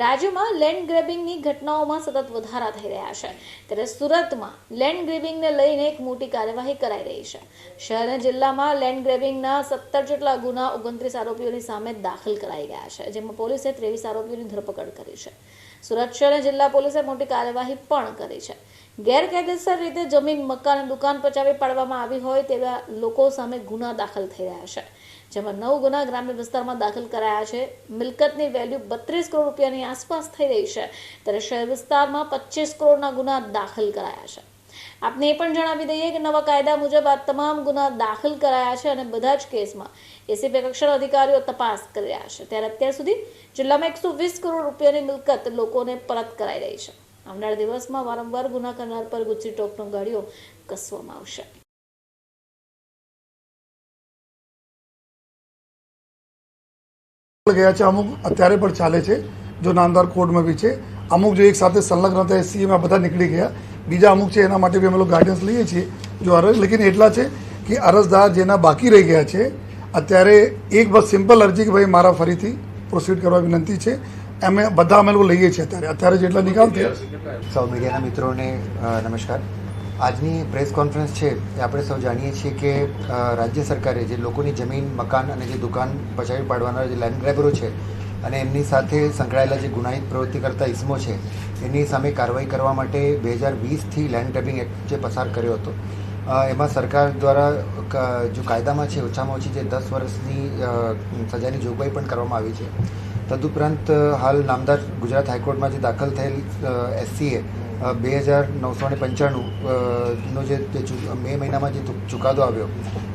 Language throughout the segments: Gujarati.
રાજ્યમાં લેન્ડ ગ્રેબિંગની ઘટનાઓમાં સતત વધારા થઈ રહ્યા છે. ત્યારે સુરતમાં લેન્ડ ગ્રેબિંગને લઈને એક મોટી કાર્યવાહી કરાઈ રહી છે. શહેર જિલ્લામાં લેન્ડ ગ્રેબિંગના સત્તર જેટલા ગુના ઓગણત્રીસ આરોપીઓની સામે દાખલ કરાઈ ગયા છે, જેમાં પોલીસે ત્રેવીસ આરોપીઓની ધરપકડ કરી છે. સુરત શહેર જિલ્લા પોલીસે મોટી કાર્યવાહી પણ કરી છે. ગેરકાયદેસર રીતે જમીન, મકાન, દુકાન પચાવી પાડવામાં આવી હોય તેવા લોકો સામે ગુના દાખલ થઈ રહ્યા છે. જેમાં નવ ગુના ગ્રામ્ય વિસ્તારમાં દાખલ કરાયા છે. મિલકતની વેલ્યુ બત્રીસ કરોડ રૂપિયાની આસપાસ થઈ રહી છે. ત્યારે શહેર વિસ્તારમાં પચીસ કરોડના ગુના દાખલ કરાયા છે. આપને એ પણ જણાવી દઈએ કે નવા કાયદા મુજબ આ તમામ ગુના દાખલ કરાયા છે અને બધા જ કેસમાં એસીપી કક્ષાના અધિકારીઓ તપાસ કરી રહ્યા છે. ત્યારે અત્યાર સુધી જિલ્લામાં એકસો વીસ કરોડ રૂપિયાની મિલકત લોકોને પરત કરાઈ રહી છે. આવનાર દિવસમાં વારંવાર ગુના કરનાર પર ગુજરી ટોકનો ગાડીઓ કસવામાં આવશે. ગયા છે અમુક, અત્યારે પણ ચાલે છે. જો નામદાર કોર્ટમાં બી છે. અમુક જો એક સાથે સંલગ્ન હતા, એ સીએમાં બધા નીકળી ગયા. બીજા અમુક છે, એના માટે બી અમે લોકો ગાઈડન્સ લઈએ છીએ જો અરજ. લેકિન એટલા છે કે અરજદાર જેના બાકી રહી ગયા છે, અત્યારે એક બસ સિમ્પલ અરજી કે ભાઈ મારા ફરીથી પ્રોસીડ કરવા વિનંતી છે. અમે બધા અમે લોકો લઈએ છીએ અત્યારે. અત્યારે જેટલા નિકાલ થયા. સૌ મીડિયાના મિત્રોને નમસ્કાર. આજની પ્રેસ કોન્ફરન્સ છે એ આપણે સૌ જાણીએ છીએ કે રાજ્ય સરકારે જે લોકોની જમીન, મકાન અને જે દુકાન પચાવી પાડવાના જે લેન્ડ ગ્રેબરો છે અને એમની સાથે સંકળાયેલા જે ગુનાહિત પ્રવૃત્તિ કરતા ઇસમો છે, એની સામે કાર્યવાહી કરવા માટે બે હજાર વીસથી લેન્ડ ગ્રેબિંગ એક્ટ જે પસાર કર્યો હતો. એમાં સરકાર દ્વારા જો કાયદામાં છે, ઓછામાં ઓછી જે દસ વર્ષની સજાની જોગવાઈ પણ કરવામાં આવી છે. તદુપરાંત હાલ નામદાર ગુજરાત હાઈકોર્ટમાં જે દાખલ થયેલ એસસીએ બે હજાર નવસો ને પંચાણું નો જે મે મહિનામાં જે ચુકાદો આવ્યો,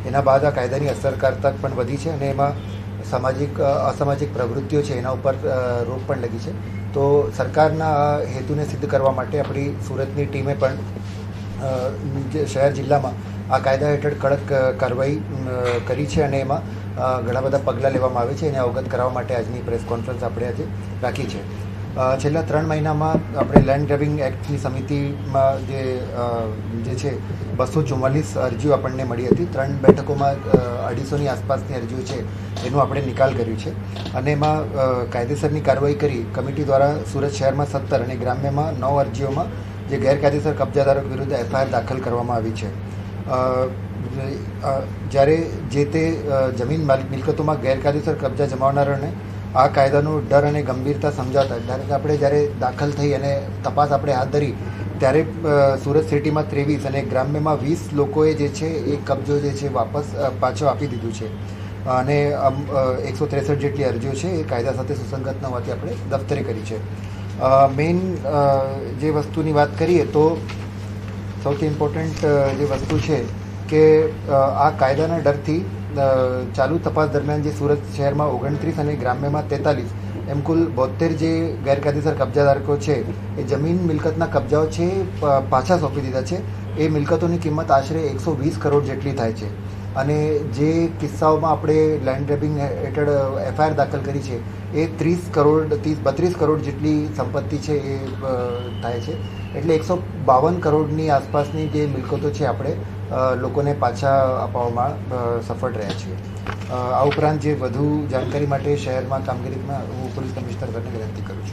એના બાદ આ કાયદાની અસરકારતા પણ વધી છે અને એમાં સામાજિક અસામાજિક પ્રવૃત્તિઓ છે, એના ઉપર રોક પણ લગી છે. તો સરકારના આ હેતુને સિદ્ધ કરવા માટે આપણી સુરતની ટીમે પણ શહેર જિલ્લામાં આ કાયદા હેઠળ કડક કાર્યવાહી કરી છે અને એમાં ઘણા બધા પગલાં લેવામાં આવે છે. એને અવગત કરાવવા માટે આજની પ્રેસ કોન્ફરન્સ આપણે આજે રાખી છે. છેલ્લા ત્રણ મહિનામાં આપણે લેન્ડ ગ્રેબિંગ એક્ટની સમિતિમાં જે જે છે, બસો ચુમ્માલીસ અરજીઓ આપણને મળી હતી. ત્રણ બેઠકોમાં અઢીસોની આસપાસની અરજીઓ છે, એનું આપણે નિકાલ કર્યું છે. અને એમાં કાયદેસરની કાર્યવાહી કરી, કમિટી દ્વારા સુરત શહેરમાં સત્તર અને ગ્રામ્યમાં નવ અરજીઓમાં જે ગેરકાયદેસર કબજાદારો વિરુદ્ધ એફઆઈઆર દાખલ કરવામાં આવી છે. જ્યારે જે તે જમીન માલિક મિલકતોમાં ગેરકાયદેસર કબજા જમાવનારાને આ કાયદાનું ડર અને ગંભીરતા સમજાતા કે આપણે જ્યારે દાખલ થઈ અને તપાસ આપણે હાથ ધરી, ત્યારે સુરત સિટીમાં ત્રેવીસ અને ગ્રામ્યમાં વીસ લોકોએ જે છે એ કબજો જે છે વાપસ પાછો આપી દીધું છે. અને એકસો ત્રેસઠ જેટલી અરજીઓ છે એ કાયદા સાથે સુસંગત ન હોવાથી આપણે દફતરે કરી છે. મેઇન જે વસ્તુની વાત કરીએ તો સૌથી ઇમ્પોર્ટન્ટ જે વસ્તુ છે કે આ કાયદાના ડરથી ચાલુ તપાસ દરમિયાન જે સુરત શહેરમાં ઓગણત્રીસ અને ગ્રામ્યમાં તેતાલીસ, એમ કુલ બોતેર જે ગેરકાયદેસર કબજાધારકો છે, એ જમીન મિલકતના કબજાઓ છે પાછા સોંપી દીધા છે. એ મિલકતોની કિંમત આશરે એકસો વીસ કરોડ જેટલી થાય છે. અને જે કિસ્સાઓમાં આપણે લેન્ડ ગ્રેબિંગ હેઠળ એફઆઈઆર દાખલ કરી છે, એ ત્રીસ કરોડ, ત્રીસ, બત્રીસ કરોડ જેટલી સંપત્તિ છે એ થાય છે. એટલે એકસો બાવન કરોડની આસપાસની જે મિલકતો છે આપણે લોકોને પાછા અપાવવામાં સફળ રહ્યા છીએ. આ ઉપરાંત જે વધુ જાણકારી માટે શહેરમાં કામગીરીમાં હું પોલીસ કમિશનર વિનંતી કરું